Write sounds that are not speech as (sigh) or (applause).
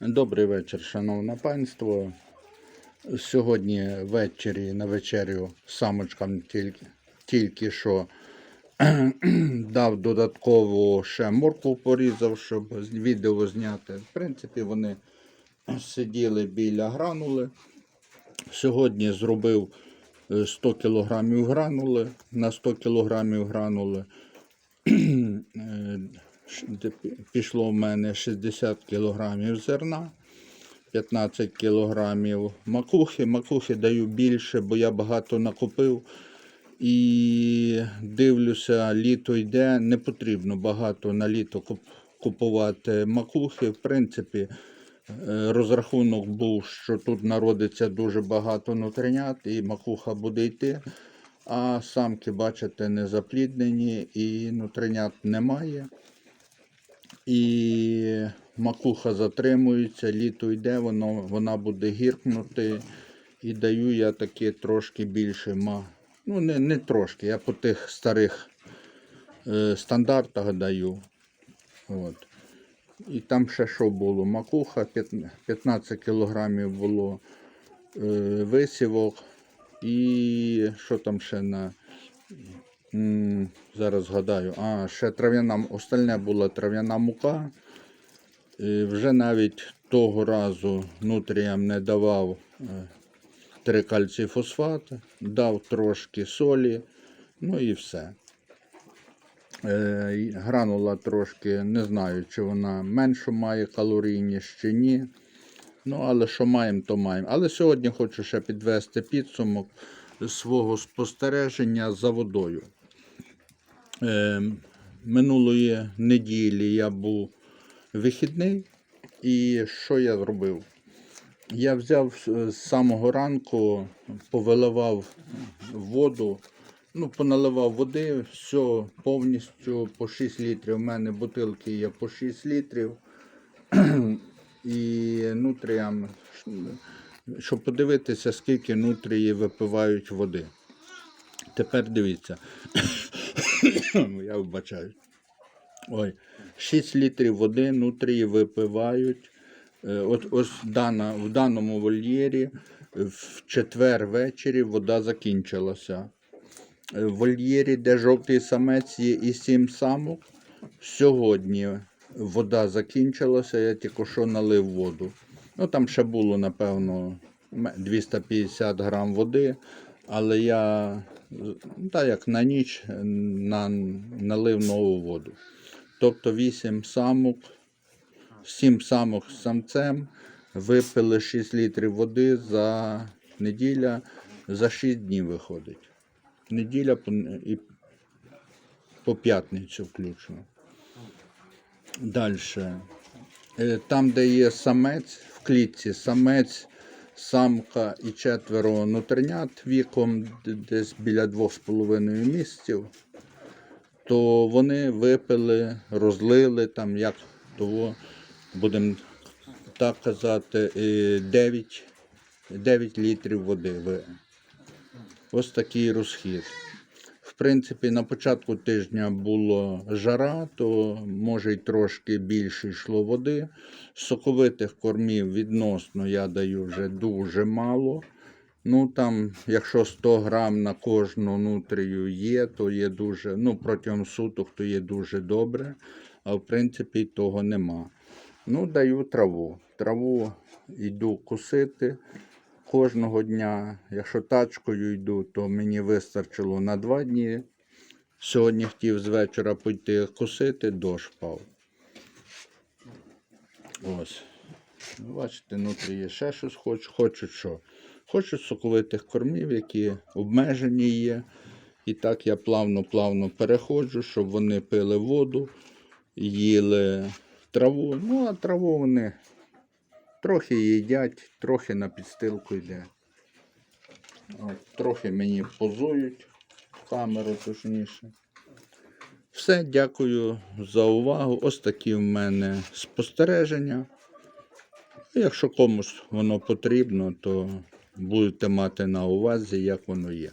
Добрий вечір, шановне панство. Сьогодні ввечері на вечерю самочкам тільки, тільки що (clears throat) дав додатково ще моркву порізав, щоб відео зняти. В принципі, вони сиділи біля гранули. Сьогодні зробив е, 100 кг гранули на 100 кг гранули. Пішло в мене 60 кг зерна, 15 кг макухи. Макухи даю більше, бо я багато накупив. І дивлюся, літо йде, не потрібно багато на літо купувати макухи. В принципі, е, розрахунок був, що тут народиться дуже багато нутринят, і макуха буде йти. А самки, бачите, не запліднені і нутринят немає. І макуха затримується, літо йде, воно, вона буде гіркнути. І даю я таки трошки більше. ма- Ну, не, не трошки, я по тих старих е, стандартах даю. От. І там ще що було? Макуха, 15 кілограмів було е, висівок. І що там ще на. Зараз згадаю. А, ще трав'яна, остальне була трав'яна мука. Е, Вже навіть того разу нутріям не давав е, 3 кальцій фосфат, дав трошки солі, ну і все. Е, Гранула трошки, не знаю, чи вона меншу має калорійність чи ні. Ну, але що маємо, то маємо. Але сьогодні хочу ще підвести підсумок свого спостереження за водою. Е, минулої неділі я був вихідний, і що я зробив? Я взяв з самого ранку, повиливав воду, ну, поналивав води, все повністю по 6 літрів. У мене бутилки є по 6 літрів. І нутріям, щоб подивитися, скільки нутрії випивають води. Тепер дивіться. (coughs) Я вбачаю. Ой, 6 літрів води нутрії випивають. Е, От ось дана, в даному вольєрі в четвер ввечері вода закінчилася. Е, В вольєрі, де жовтий самець є і сім самок, сьогодні вода закінчилася, я тільки що налив воду. Ну там ще було, напевно, 250 грам води, але я з- та як на ніч е, на, налив нову воду. Тобто 8 самок, 7 самок з самцем випили 6 літрів води за неділя, за 6 днів виходить. Неділя по, і по п'ятницю включно. Далі. Там, де є самець, в клітці самець, самка і четверо нутринят віком десь біля 2,5 місяців, то вони випили, розлили там, як того, будемо так казати, е, 9, 9 літрів води. Ось такий розхід. Принципі, на початку тижня було жара, то може й трошки більше йшло води. Соковитих кормів відносно я даю вже дуже мало. Ну там, якщо 100 грам на кожну нутрію є, то є дуже, ну протягом суток то є дуже добре, а в принципі того нема. Ну, даю траву. Траву йду косити кожного дня. Якщо тачкою йду, то мені вистачило на два дні. Сьогодні хотів з вечора пойти косити, дощ впав. Ось. Ну, Бачите, внутрі є ще щось хочуть. Хочуть що? Хочуть соковитих кормів, які обмежені є. І так я плавно-плавно переходжу, щоб вони пили воду, їли траву. Ну, а траву вони трохи їдять, трохи на підстилку йде. От, трохи мені позують камеру, точніше. Все, дякую за увагу. Ось такі в мене спостереження. Якщо комусь воно потрібно, то будете мати на увазі, як воно є.